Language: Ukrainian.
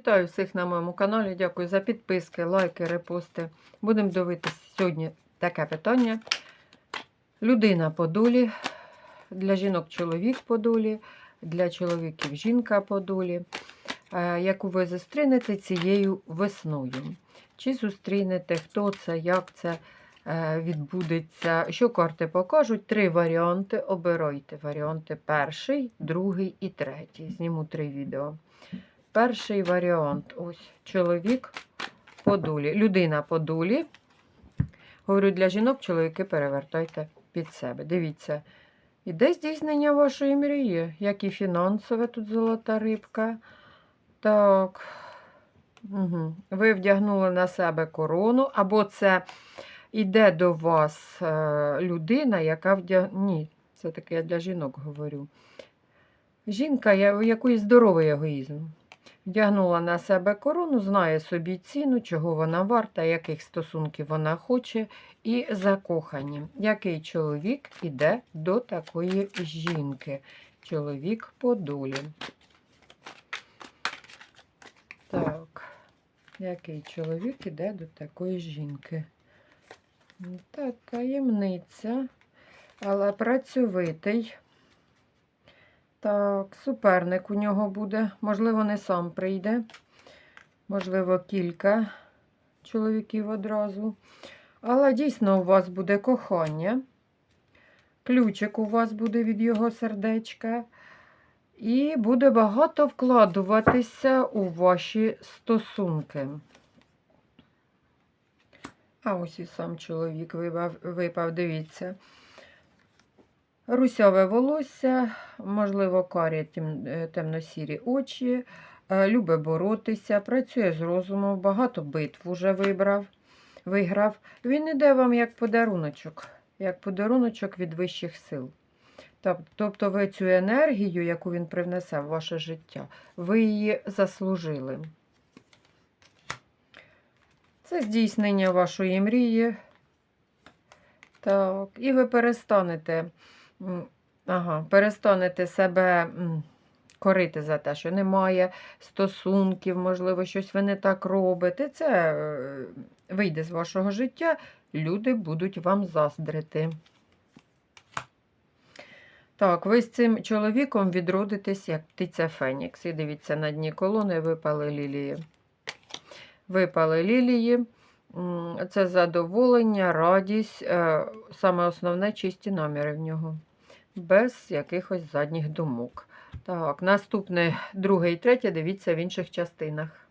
Вітаю всіх на моєму каналі. Дякую за підписки, лайки, репости. Будемо дивитися сьогодні таке питання. Людина по долі, для жінок чоловік по долі, для чоловіків жінка по долі, е, яку ви зустрінете цією весною. Чи зустрінете, хто це, як це е, відбудеться, що карти покажуть? Три варіанти. Обирайте варіанти перший, другий і третій. Зніму три відео. Перший варіант ось чоловік по долі. Людина по долі. Говорю, для жінок чоловіки перевертайте під себе. Дивіться, іде здійснення вашої мрії, як і фінансове, тут золота рибка. Так. Угу. Ви вдягнули на себе корону, або це йде до вас е, людина, яка вдяг... Ні, це таке я для жінок говорю. Жінка, у якої здоровий егоїзм. Вдягнула на себе корону, знає собі ціну, чого вона варта, яких стосунків вона хоче, і закохані. Який чоловік іде до такої жінки? Чоловік по долі. Так, який чоловік іде до такої жінки? Так, таємниця, але працьовитий. Так, суперник у нього буде. Можливо, не сам прийде. Можливо, кілька чоловіків одразу. Але дійсно у вас буде кохання. Ключик у вас буде від його сердечка. І буде багато вкладуватися у ваші стосунки. А ось і сам чоловік випав, дивіться. Русяве волосся, можливо, карі е, темно-сірі очі, е, любить боротися, працює з розумом, багато битв уже вибрав, виграв. Він іде вам як подаруночок, як подаруночок від вищих сил. Тобто ви цю енергію, яку він привнесе в ваше життя, ви її заслужили. Це здійснення вашої мрії. Так, і ви перестанете, ага, перестанете себе корити за те, що немає стосунків, можливо, щось ви не так робите. Це е, вийде з вашого життя, люди будуть вам заздрити. Так, ви з цим чоловіком відродитесь, як птиця Фенікс. І дивіться, на дні колони випали лілії. Випали лілії. Це задоволення, радість, е, саме основне чисті наміри в нього, без якихось задніх думок. Так, наступне, друге і третє, дивіться в інших частинах.